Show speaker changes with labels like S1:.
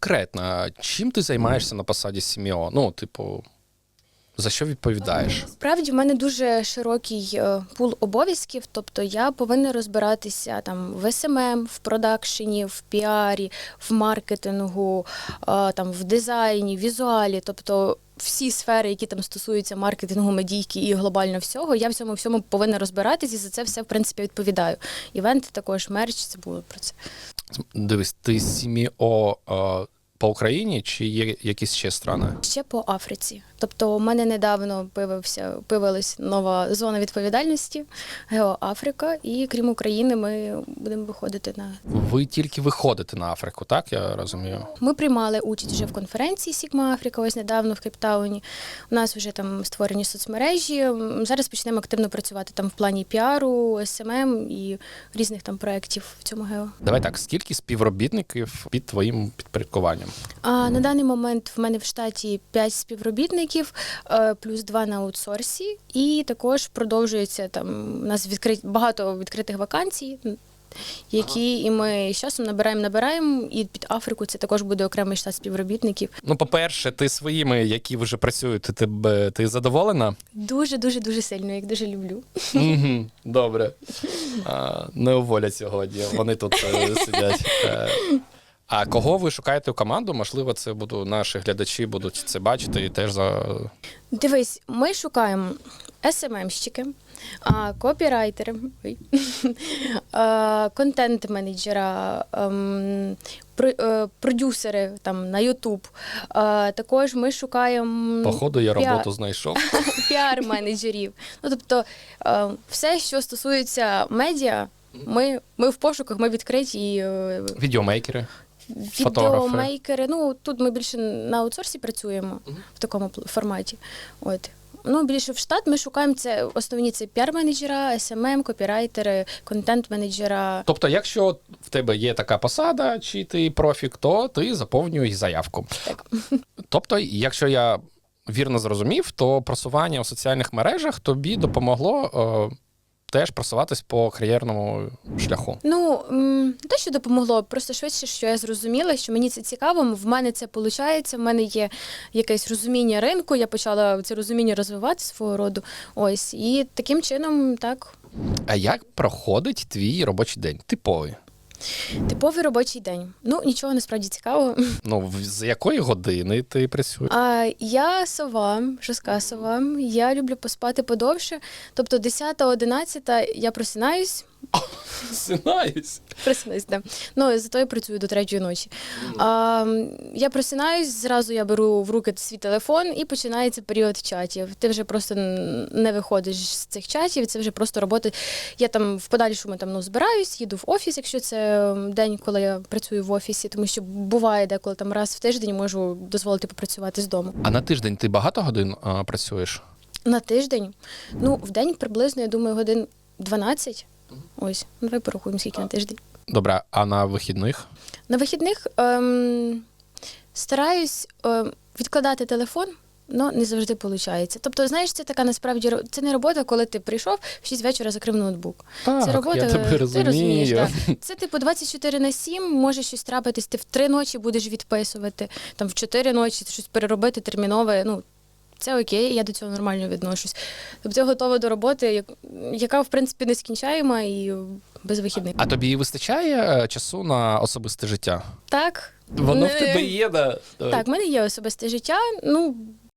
S1: Конкретно, чим ти займаєшся на посаді СМІО? Ну, типу, за що відповідаєш?
S2: Справді в мене дуже широкий е, пул обов'язків, тобто я повинна розбиратися там в СММ, в продакшені, в піарі, в маркетингу, е, там в дизайні, візуалі, тобто. Всі сфери, які там стосуються маркетингу, медійки і глобально всього, я в цьому всьому повинна розбиратись і за це все в принципі відповідаю. Івенти також мерч, це було про це.
S1: Дивись, ти сім'ї по Україні чи є якісь ще страни?
S2: Ще по Африці. Тобто, у мене недавно появився появилась нова зона відповідальності Геоафрика, і крім України, ми будемо виходити на
S1: Ви тільки виходите на Африку, так я розумію?
S2: ми приймали участь вже в конференції Сігма Африка, ось недавно в Кейптауні. У нас вже там створені соцмережі. Зараз почнемо активно працювати там в плані піару, СММ і різних там проєктів в цьому гео.
S1: Давай так, скільки співробітників під твоїм підпорядкуванням?
S2: А на даний момент в мене в штаті 5 співробітників, е, плюс 2 на аутсорсі, і також продовжується там. У нас відкрит багато відкритих вакансій. Які і ми з часом набираємо, набираємо, і під Африку це також буде окремий штат співробітників.
S1: Ну, по-перше, ти своїми, які вже працюють, ти, ти задоволена?
S2: Дуже дуже дуже сильно, їх дуже люблю.
S1: Мгм, Добре. А, Не уволять сьогодні. Вони тут е, сидять. А кого ви шукаєте у команду? Можливо, це буду наші глядачі будуть це бачити і теж за
S2: Дивись, ми шукаємо СММщики, копірайтери, контент-менеджера, ем, е, продюсери там на. А, Також ми шукаємо
S1: походу. Я
S2: піар-
S1: роботу знайшов.
S2: піар-менеджерів. Ну тобто е, все, що стосується медіа. Ми, ми в пошуках, ми відкриті е,
S1: Відеомейкери. Фотографи.
S2: відеомейкери. Ну тут ми більше на аутсорсі працюємо в такому форматі. От. Ну, більше в штат ми шукаємо це основні це піар-менеджера, СММ, копірайтери, контент-менеджера.
S1: Тобто, якщо в тебе є така посада, чи ти профік, то ти заповнюєш заявку.
S2: Так.
S1: Тобто, якщо я вірно зрозумів, то просування у соціальних мережах тобі допомогло е, теж просуватись по кар'єрному шляху.
S2: Ну, те, що допомогло, просто швидше, що я зрозуміла, що мені це цікаво, в мене це виходить, в мене є якесь розуміння ринку, я почала це розуміння розвивати свого роду. Ось. І таким чином, так,
S1: А як проходить твій робочий день? Типовий.
S2: Типовий робочий день. Ну, нічого насправді цікавого.
S1: Ну, з якої години ти працюєш?
S2: А я сова, жорстка сова. Я люблю поспати подовше. Тобто 10-11 я просинаюсь.
S1: Синаюсь.
S2: Просинаюсь, да. Ну, зато я працюю до третьої ночі. А, я просинаюсь, зразу я беру в руки свій телефон і починається період чатів. Ти вже просто не виходиш з цих чатів, це вже просто робота. Я там в подальшому там, ну, збираюсь, їду в офіс, якщо це день, коли я працюю в офісі, тому що буває деколи там раз в тиждень можу дозволити попрацювати з дому.
S1: А на тиждень ти багато годин а, працюєш?
S2: На тиждень. Ну, в день приблизно, я думаю, годин 12. Ось, ну, давай порахуємо, скільки на тиждень.
S1: Добре, а на вихідних?
S2: На вихідних ем, стараюсь ем, відкладати телефон. Ну, не завжди виходить. Тобто, знаєш, це така насправді це не робота, коли ти прийшов в 6 вечора закрив ноутбук.
S1: Так,
S2: це робота,
S1: я тебе
S2: ти
S1: розумію.
S2: розумієш. Да. Це типу 24 на 7, може щось трапитись, ти в 3 ночі будеш відписувати, там в 4 ночі щось переробити термінове. Ну, це окей, я до цього нормально відношусь. Тобто я готова до роботи, як- яка, в принципі, нескінчаєма і без вихідних.
S1: А тобі вистачає е, часу на особисте життя?
S2: Так.
S1: Воно в тебе є, да?
S2: Так, в мене є особисте життя. Ну,